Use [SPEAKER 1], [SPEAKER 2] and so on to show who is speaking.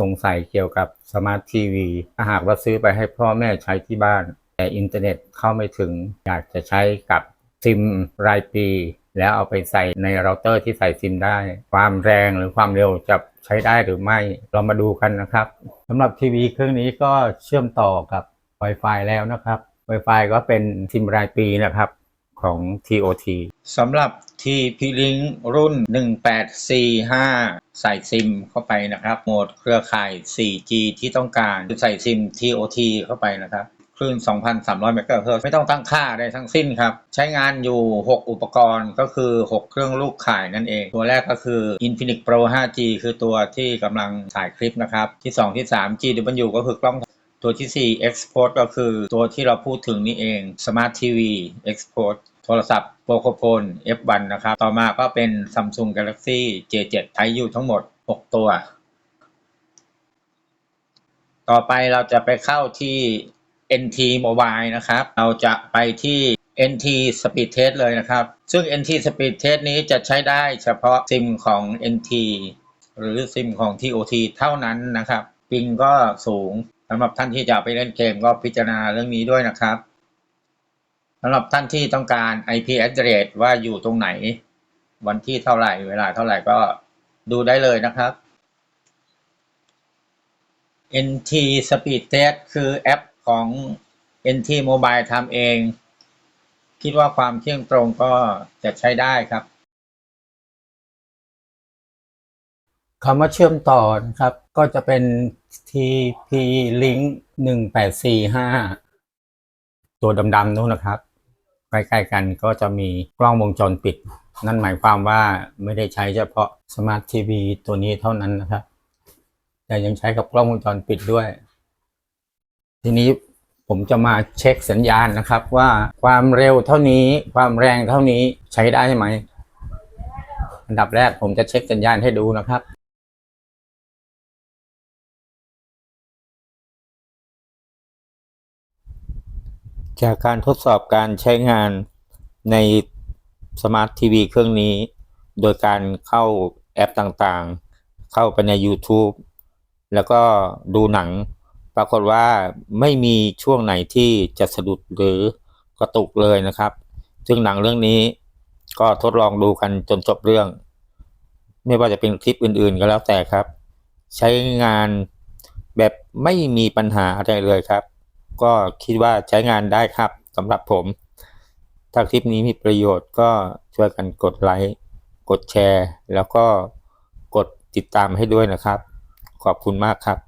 [SPEAKER 1] สงสัยเกี่ยวกับสมาร์ททีวีถ้าหากว่าซื้อไปให้พ่อแม่ใช้ที่บ้าน แต่อินเทอร์เน็ตเข้าไม่ถึง อยากจะใช้กับซิมรายปี แล้วเอาไปใส่ในเราเตอร์ที่ใส่ซิมได้ ความแรงหรือความเร็วจะใช้ได้หรือไม่ เรามาดูกันนะครับสำหรับทีวีเครื่องนี้ก็เชื่อมต่อกับ Wi-Fi แล้วนะครับ Wi-Fi ก็เป็นซิมรายปีนะครับ ของ TOT สำหรับ TP Link รุ่น 1845 ใส่ซิมเข้าไปนะครับ โหมดเครือข่าย 4G ที่ต้องการใส่ซิม TOT เข้าไปนะครับคลื่น 2,300 เมกะเฮิรตซ์ไม่ต้องตั้งค่าใดทั้งสิ้นครับ ใช้งานอยู่ 6 อุปกรณ์ก็คือ 6 เครื่องลูกข่ายนั่นเอง ตัวแรกก็คือ Infinix Pro 5G คือตัวที่กำลังถ่ายคลิปนะครับ ที่ 2 ที่ 3 GW ก็คือกล้อง ตัวที่ 4 Export ก็คือตัวที่เราพูดถึงนี่เอง Smart TV Export โทรศัพท์โปรโคโฟน F1 นะครับ ต่อมาก็เป็น Samsung Galaxy J7 ใช้อยู่ทั้งหมด 6 ตัว ต่อไปเราจะไปเข้าที่ NT Mobile นะครับ เราจะไปที่ NT Speed Test เลยนะครับ ซึ่ง NT Speed Test นี้จะใช้ได้เฉพาะซิมของ NT หรือซิมของ TOT เท่านั้นนะครับ ปิงก็สูงสำหรับท่านที่จะไปเล่นเกมก็พิจารณาเรื่องนี้ด้วยนะครับสำหรับท่านที่ต้องการ IP address ว่าอยู่ตรงไหน วันที่เท่าไหร่ เวลาเท่าไหร่ก็ดูได้เลยนะครับ NT Speed Test คือแอปของ NT Mobile ทำเอง คิดว่าความเที่ยงตรงก็จะใช้ได้ครับ คำว่าเชื่อมต่อนะครับ ก็จะเป็น TP Link 1845 ตัวดำๆนู้นนะครับ ใกล้ๆกันก็จะมีกล้องวงจรปิด นั่นหมายความว่าไม่ได้ใช้เฉพาะ Smart TV ตัวนี้เท่านั้นนะครับ แต่ยังใช้กับกล้องวงจรปิดด้วย ทีนี้ผมจะมาเช็คสัญญาณนะครับว่าความเร็วเท่านี้ความแรงเท่านี้ใช้ได้ไหมอันดับแรกผมจะเช็คสัญญาณให้ดูนะครับ จากการทดสอบการใช้งานในสมาร์ททีวีเครื่องนี้ โดยการเข้าแอปต่างๆ เข้าไปใน YouTube แล้วก็ดูหนัง ปรากฏว่าไม่มีช่วงไหนที่จะสะดุดหรือกระตุกเลยนะครับ ซึ่งหนังเรื่องนี้ก็ทดลองดูกันจนจบเรื่อง ไม่ว่าจะเป็นคลิปอื่นๆก็แล้วแต่ครับ ใช้งานแบบไม่มีปัญหาอะไรเลยครับ ก็คิดว่าใช้งานได้ครับสำหรับผม ถ้าคลิปนี้มีประโยชน์ก็ช่วยกันกดไลค์กดแชร์ แล้วก็กดติดตามให้ด้วยนะครับ ขอบคุณมากครับ